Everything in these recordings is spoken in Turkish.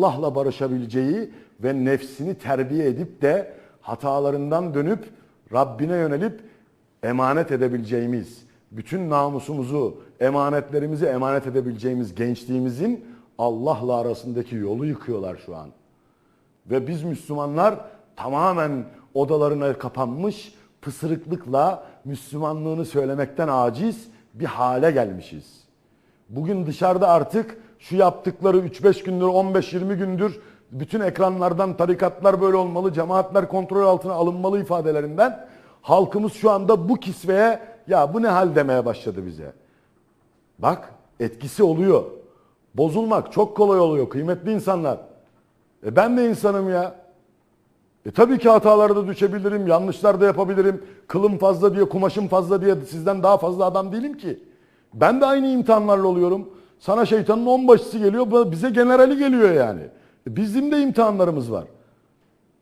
Allah'la barışabileceği ve nefsini terbiye edip de hatalarından dönüp Rabbine yönelip emanet edebileceğimiz, bütün namusumuzu, emanetlerimizi emanet edebileceğimiz gençliğimizin Allah'la arasındaki yolu yıkıyorlar şu an. Ve biz Müslümanlar tamamen odalarına kapanmış, pısırıklıkla Müslümanlığını söylemekten aciz bir hale gelmişiz. Bugün dışarıda artık şu yaptıkları 3-5 gündür, 15-20 gündür bütün ekranlardan tarikatlar böyle olmalı, cemaatler kontrol altına alınmalı ifadelerinden halkımız şu anda bu kisveye ya bu ne hal demeye başladı bize. Bak etkisi oluyor. Bozulmak çok kolay oluyor kıymetli insanlar. E ben de insanım ya. E tabii ki hatalara da düşebilirim, yanlışlar da yapabilirim. Kılım fazla diye, kumaşım fazla diye sizden daha fazla adam değilim ki. Ben de aynı imtihanlarla oluyorum. Sana şeytanın onbaşısı geliyor, bize generali geliyor yani. E bizim de imtihanlarımız var.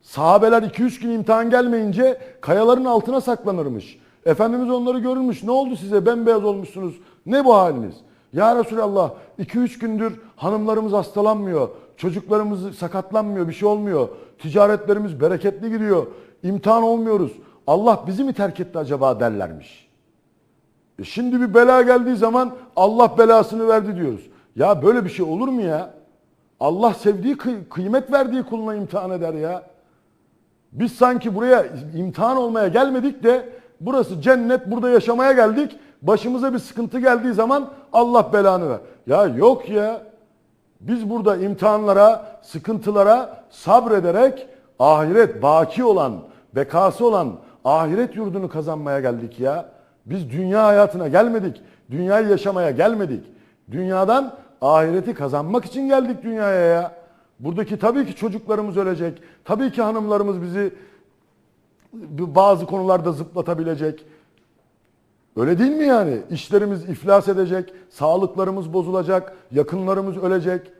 Sahabeler 2-3 gün imtihan gelmeyince kayaların altına saklanırmış. Efendimiz onları görmüş. Ne oldu size? Bembeyaz olmuşsunuz. Ne bu haliniz? Ya Resulallah 2-3 gündür hanımlarımız hastalanmıyor. Çocuklarımız sakatlanmıyor. Bir şey olmuyor. Ticaretlerimiz bereketli gidiyor. İmtihan olmuyoruz. Allah bizi mi terk etti acaba derlermiş. E şimdi bir bela geldiği zaman Allah belasını verdi diyoruz. Ya böyle bir şey olur mu ya? Allah sevdiği kıy- kıymet verdiği kuluna imtihan eder ya. Biz sanki buraya imtihan olmaya gelmedik de burası cennet burada yaşamaya geldik. Başımıza bir sıkıntı geldiği zaman Allah belanı ver. Ya yok ya. Biz burada imtihanlara, sıkıntılara sabrederek ahiret baki olan, bekası olan ahiret yurdunu kazanmaya geldik ya. Biz dünya hayatına gelmedik. Dünyayı yaşamaya gelmedik. Dünyadan ahireti kazanmak için geldik dünyaya ya. Buradaki tabii ki çocuklarımız ölecek. Tabii ki hanımlarımız bizi bazı konularda zıplatabilecek. Öyle değil mi yani? İşlerimiz iflas edecek, sağlıklarımız bozulacak, yakınlarımız ölecek.